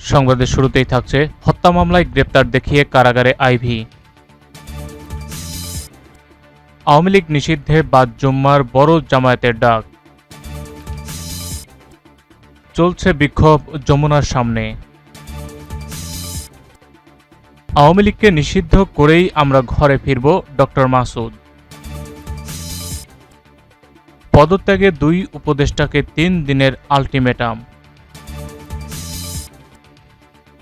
সংবাদের শুরুতেই থাকছে হত্যা মামলায় গ্রেপ্তার দেখিয়ে কারাগারে আইভি। আওয়ামী লীগ নিষিদ্ধে বাদ জুম্মার বড় জামায়াতের ডাক। চলছে বিক্ষোভ যমুনার সামনে। আওয়ামী লীগকে নিষিদ্ধ করেই আমরা ঘরে ফিরব ডক্টর মাসুদ। পদত্যাগে দুই উপদেষ্টাকে তিন দিনের আলটিমেটাম।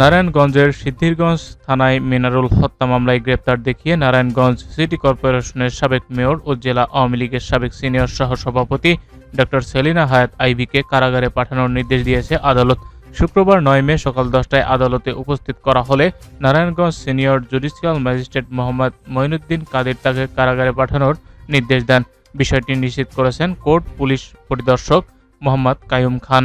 নারায়ণগঞ্জের সিদ্ধিরগঞ্জ থানায় মিনারুল হত্যা মামলায় গ্রেপ্তার দেখিয়ে নারায়ণগঞ্জ সিটি কর্পোরেশনের সাবেক মেয়র ও জেলা আওয়ামী লীগের সাবেক সিনিয়র সহ সভাপতি ডক্টর সেলিনা হায়াত আইবিকে কারাগারে পাঠানোর নির্দেশ দিয়েছে আদালত। শুক্রবার নয় মে সকাল দশটায় আদালতে উপস্থিত করা হলে Narayanganj senior judicial magistrate Mohammad Moinuddin Kader তাকে কারাগারে পাঠানোর নির্দেশ দেন। বিষয়টি নিশ্চিত করেছেন কোর্ট পুলিশ পরিদর্শক মোহাম্মদ কায়ুম খান।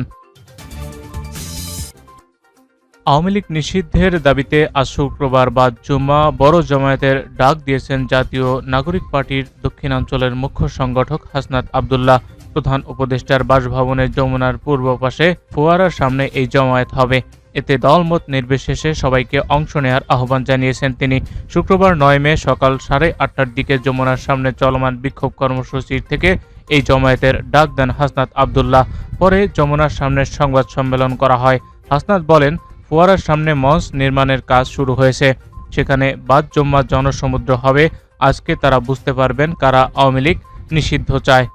আওয়ামী লীগ নিষিদ্ধের দাবিতে আজ শুক্রবার বাদ জুম্মা বড় জামায়াতের ডাক দিয়েছেন জাতীয় নাগরিক পার্টির দক্ষিণাঞ্চলের মুখ্য সংগঠক হাসনাত আবদুল্লাহ। প্রধান উপদেষ্টার বাসভবনের যমুনার পূর্ব পাশে ফোয়ারার সামনে এই জমায়েত হবে। এতে দলমত নির্বিশেষে সবাইকে অংশ নেওয়ার আহ্বান জানিয়েছেন তিনি। শুক্রবার নয় মে সকাল সাড়ে আটটার দিকে যমুনার সামনে চলমান বিক্ষোভ কর্মসূচির থেকে এই জমায়েতের ডাক দেন হাসনাত আবদুল্লাহ। পরে যমুনার সামনে সংবাদ সম্মেলন করা হয়। হাসনাত বলেন ফোয়ারার সামনে মঞ্চ নির্মাণের কাজ শুরু হয়েছে। সেখানে বাদ জম্মা জনসমুদ্র হবে। আজকে তারা বুঝতে পারবেন কারা আওয়ামী লীগ নিষিদ্ধ চায়।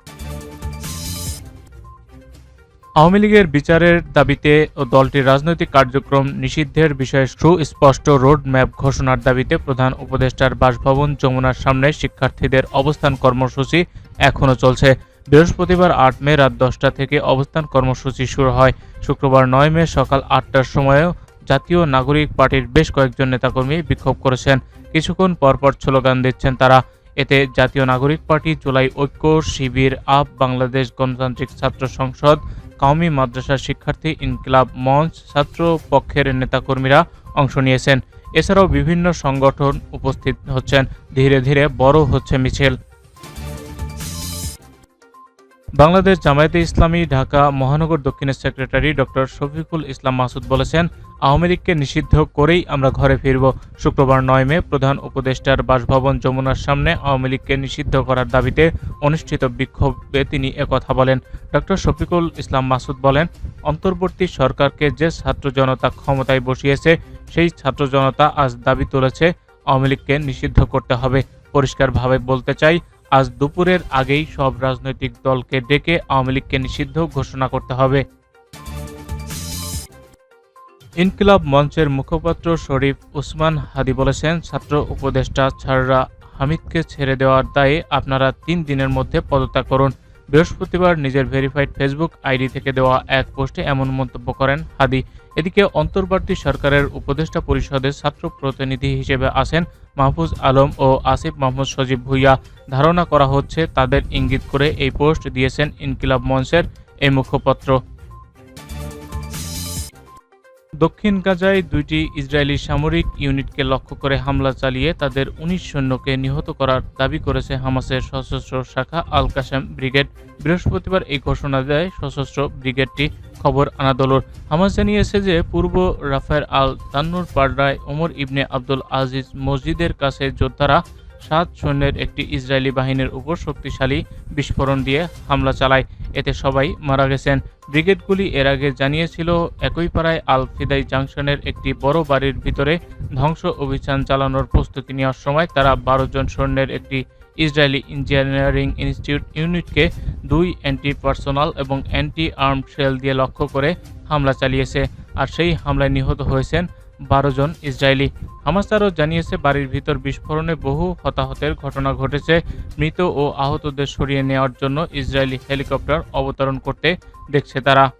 আওয়ামী লীগের বিচারের দাবিতে ও দলটির রাজনৈতিক কার্যক্রম নিষিদ্ধের বিষয়ে সুস্পষ্ট রোড ম্যাপ ঘোষণার দাবিতে প্রধান উপদেষ্টার বাসভবন যমুনার সামনে শিক্ষার্থীদের অবস্থান কর্মসূচি এখনও চলছে। বৃহস্পতিবার আট মে রাত দশটা থেকে অবস্থান কর্মসূচি শুরু হয়। শুক্রবার নয় মে সকাল আটটার সময়েও জাতীয় নাগরিক পার্টির বেশ কয়েকজন নেতাকর্মী বিক্ষোভ করেছেন। কিছুক্ষণ পরপর স্লোগান দিচ্ছেন তারা। এতে জাতীয় নাগরিক পার্টি, জুলাই ঐক্য, শিবির, আপ, বাংলাদেশ গণতান্ত্রিক ছাত্র সংসদ, কওমি মাদ্রাসা শিক্ষার্থী, ইনকিলাব মঞ্চ, ছাত্র পক্ষের নেতাকর্মীরা অংশ নিয়েছেন। এছাড়াও বিভিন্ন সংগঠন উপস্থিত হচ্ছেন। ধীরে ধীরে বড় হচ্ছে মিছিল। বাংলাদেশ জামায়াতে ইসলামী ঢাকা মহানগর দক্ষিণের সেক্রেটারি ডক্টর শফিকুল ইসলাম মাসুদ বলেছেন, আওয়ামী লীগকে নিষিদ্ধ করেই আমরা ঘরে ফিরব। শুক্রবার নয় মে প্রধান উপদেষ্টার বাসভবন যমুনার সামনে আওয়ামী লীগকে নিষিদ্ধ করার দাবিতে অনুষ্ঠিত বিক্ষোভে তিনি একথা বলেন। ডক্টর শফিকুল ইসলাম মাসুদ বলেন, অন্তর্বর্তী সরকারকে যে ছাত্র জনতা ক্ষমতায় বসিয়েছে, সেই ছাত্র জনতা আজ দাবি তুলেছে, আওয়ামী লীগকে নিষিদ্ধ করতে হবে। পরিষ্কারভাবে বলতে চাই আজ দুপুরের আগেই সব রাজনৈতিক দলকে ডেকে আওয়ামী লীগকে নিষিদ্ধ ঘোষণা করতে হবে। ইনকিলাব মঞ্চের মুখপাত্র শরীফ উসমান হাদি বলেছেন, ছাত্র উপদেষ্টা ছাড়রা হামিদকে ছেড়ে দেওয়ার দায়ে আপনারা তিন দিনের মধ্যে পদত্যাগ করুন। বৃহস্পতিবার নিজের ভেরিফাইড ফেসবুক আইডি থেকে দেওয়া এক পোস্টে এমন মন্তব্য করেন হাদি। এদিকে অন্তর্বর্তী সরকারের উপদেষ্টা পরিষদের ছাত্র প্রতিনিধি হিসেবে আছেন মাহফুজ আলম ও আসিফ মাহমুদ সজীব ভুইয়া। ধারণা করা হচ্ছে তাদের ইঙ্গিত করে এই পোস্ট দিয়েছেন ইনকিলাব মঞ্চের এই মুখপত্র। দক্ষিণ গাজায় দুইটি ইসরায়েলি সামরিক ইউনিটকে লক্ষ্য করে হামলা চালিয়ে তাদের উনিশ সৈন্যকে নিহত করার দাবি করেছে হামাসের সশস্ত্র শাখা আল কাসেম ব্রিগেড। বৃহস্পতিবার এই ঘোষণা দেয় সশস্ত্র ব্রিগেডটি খবর আনাদোলর। হামাস জানিয়েছে যে পূর্ব রাফায়ের আল তান্নুর পাড্রায় ওমর ইবনে আব্দুল আজিজ মসজিদের কাছে যোদ্ধারা সাত সৈন্যের একটি ইসরায়েলি বাহিনীর উপর শক্তিশালী বিস্ফোরণ দিয়ে হামলা চালায়। এতে সবাই মারা গেছেন। ব্রিগেডগুলি এর আগে জানিয়েছিল, একই পাড়ায় আল ফিদাই জাংশনের একটি বড় বাড়ির ভিতরে ধ্বংস অভিযান চালানোর প্রস্তুতি নেওয়ার সময় তারা বারো জন সৈন্যের একটি ইসরায়েলি ইঞ্জিনিয়ারিং ইনস্টিটিউট ইউনিটকে দুই অ্যান্টি পার্সোনাল এবং অ্যান্টি আর্মড শেল দিয়ে লক্ষ্য করে হামলা চালিয়েছে। আর সেই হামলায় নিহত হয়েছেন বারো জন ইসরায়েলি। হামাস আরও জানিয়েছে, বাড়ির ভিতর বিস্ফোরণে বহু হতাহতের ঘটনা ঘটেছে। মৃত ও আহতদের সরিয়ে নেওয়ার জন্য ইসরায়েলি হেলিকপ্টার অবতরণ করতে দেখছে তারা।